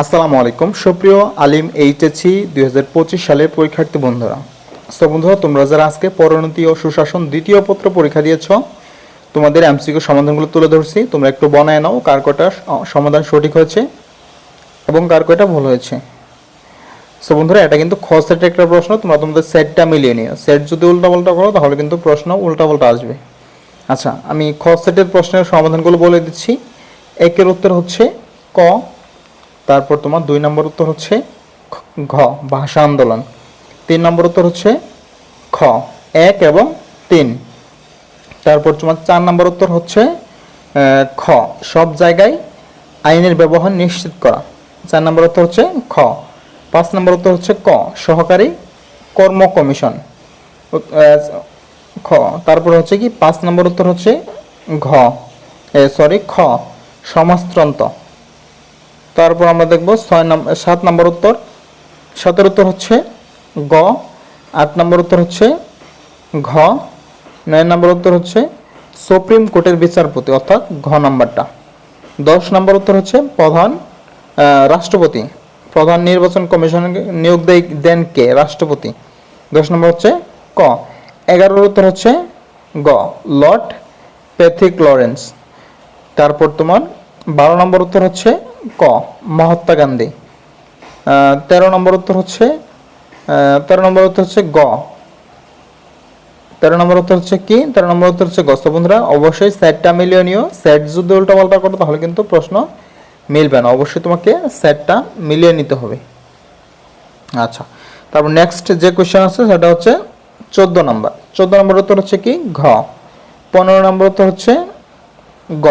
আসসালামু আলাইকুম। সুপ্রিয় আলিম এইচএসি দুই হাজার পঁচিশ সালের পরীক্ষার্থী বন্ধুরা, সো বন্ধুরা, তোমরা যারা আজকে পরিণতি ও সুশাসন দ্বিতীয় পত্র পরীক্ষা দিয়েছ, তোমাদের এমসিকিউ সমাধানগুলো তুলে ধরছি। তোমরা একটু বনায় নাও, কার কটা সমাধান সঠিক হয়েছে এবং কার কয়টা ভুল হয়েছে। সো বন্ধুরা, এটা কিন্তু খ সেটের একটা প্রশ্ন, তোমরা তোমাদের সেটটা মিলিয়ে নিও। সেট যদি উল্টাপাল্টা করো, তাহলে কিন্তু প্রশ্ন উল্টাপাল্টা আসবে। আচ্ছা আমি খ সেটের প্রশ্নের সমাধানগুলো বলে দিচ্ছি। একের উত্তর হচ্ছে ক তারপর তোমার দুই নম্বর উত্তর হচ্ছে ঘ, ভাষা আন্দোলন। তিন নম্বর উত্তর হচ্ছে খ, এক এবং তিন। তারপর তোমার চার নম্বর উত্তর হচ্ছে খ, সব জায়গায় আইনের ব্যবহার নিশ্চিত করা। চার নম্বর উত্তর হচ্ছে খ, পাঁচ নম্বর উত্তর হচ্ছে ক, সহকারী কর্ম কমিশন। খ, তারপর হচ্ছে কি, পাঁচ নম্বর উত্তর হচ্ছে ঘ সরি খ, সমাজতন্ত্র। তারপর আমরা দেখব ছয় নম্বর সাত নম্বর উত্তর। সাতের উত্তর হচ্ছে গ, আট নম্বর উত্তর হচ্ছে ঘ, নয় নম্বর উত্তর হচ্ছে সুপ্রিম কোর্টের বিচারপতি, অর্থাৎ ঘ নাম্বারটা। দশ নম্বর উত্তর হচ্ছে প্রধান রাষ্ট্রপতি। প্রধান নির্বাচন কমিশন নিয়োগ দেয় দেন কে? রাষ্ট্রপতি। দশ নম্বর হচ্ছে ক, এগারোর উত্তর হচ্ছে গ, লর্ড প্যাথিক লরেন্স। তারপর তোমার বারো নম্বর উত্তর হচ্ছে ক, মহাত্মা গান্ধী। তেরো নম্বর উত্তর হচ্ছে তেরো নম্বর উত্তর হচ্ছে গ। তেরো নম্বর উত্তর হচ্ছে কি? তেরো নম্বর উত্তর হচ্ছে গস্ত বন্ধুরা, অবশ্যই সেটটা মিলিয়ে নিও। সেট যদি উল্টা পাল্টা করো, তাহলে কিন্তু প্রশ্ন মিলবে না। অবশ্যই তোমাকে সেটটা মিলিয়ে নিতে হবে। আচ্ছা তারপর নেক্সট যে কোশ্চেন আছে, সেটা হচ্ছে চোদ্দ নম্বর। চোদ্দ নম্বর উত্তর হচ্ছে কি? ঘ। পনেরো নম্বর উত্তর হচ্ছে গ।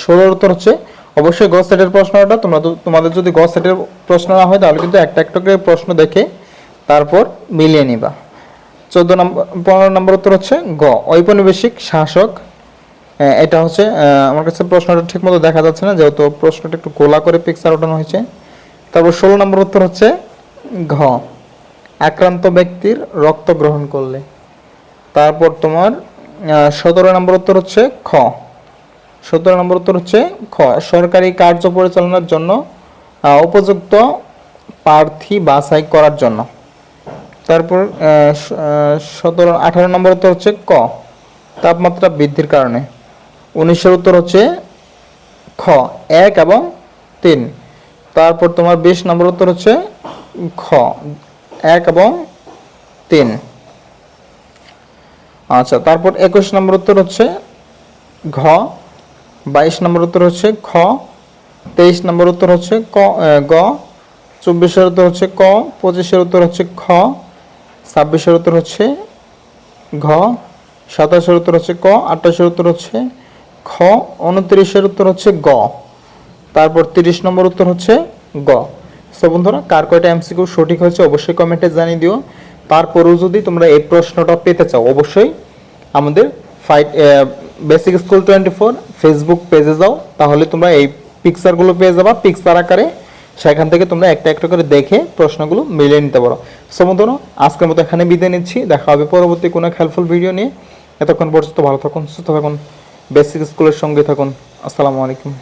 ষোলোর উত্তর হচ্ছে অবশ্যই গ সেটের প্রশ্নটা তোমরা তোমাদের যদি গ সেটের প্রশ্ন না হয়, তাহলে কিন্তু একটা একটা করে প্রশ্ন দেখে তারপর মিলিয়ে নিবা। চোদ্দ নম্বর পনেরো নম্বর উত্তর হচ্ছে গ। ঔপনিবেশিক শাসক এটা হচ্ছে আমার কাছে প্রশ্নটা ঠিকমতো দেখা যাচ্ছে না, যেহেতু প্রশ্নটা একটু গোলা করে পিকচার ওঠানো হয়েছে। তারপর ষোলো নম্বর উত্তর হচ্ছে ঘ। আক্রান্ত ব্যক্তির রক্ত গ্রহণ করলে। তারপর তোমার সতেরো নম্বর উত্তর হচ্ছে খ। সতেরো নম্বর উত্তর হচ্ছে খ। সরকারি কার্য পরিচালনার জন্য উপযুক্ত প্রার্থী বাছাই করার জন্য। তারপর সতেরো, আঠারো নম্বর উত্তর হচ্ছে ক। তাপমাত্রা বৃদ্ধির কারণে। উনিশের উত্তর হচ্ছে খ। এক এবং তিন। তারপর তোমার বিশ নম্বর উত্তর হচ্ছে খ। এক এবং তিন। আচ্ছা তারপর একুশ নম্বর উত্তর হচ্ছে ঘ। বাইশ নম্বর উত্তর হচ্ছে খ, তেইশ নম্বর উত্তর হচ্ছে ক গ, চব্বিশের উত্তর হচ্ছে ক, পঁচিশের উত্তর হচ্ছে খ, ছাব্বিশের উত্তর হচ্ছে ঘ, সাতাশের উত্তর হচ্ছে ক, আঠাশের উত্তর হচ্ছে খ, উনত্রিশের উত্তর হচ্ছে গ। তারপর তিরিশ নম্বর উত্তর হচ্ছে গ। সো বন্ধুরা, কার কয়টা এমসিকিউ সঠিক হয়েছে অবশ্যই কমেন্টে জানিয়ে দিও। তারপরেও যদি তোমরা এই প্রশ্নটা পেতে চাও, অবশ্যই আমাদের fight basic school twenty four Facebook পেজে যাও, তাহলে তোমরা এই পিকচারগুলো পেয়ে যাবা পিকচার আকারে। সেখান থেকে তোমরা একটা একটা করে দেখে প্রশ্নগুলো মিলিয়ে নিতে পারো। সো বন্ধুরা, আজকের মতো এখানে বিদায় নিচ্ছি। দেখা হবে পরবর্তী কোনো হেল্পফুল ভিডিও নিয়ে। এতক্ষণ পর্যন্ত ভালো থাকুন, সুস্থ থাকুন বেসিক স্কুলের সঙ্গে থাকুন। আসসালামু আলাইকুম।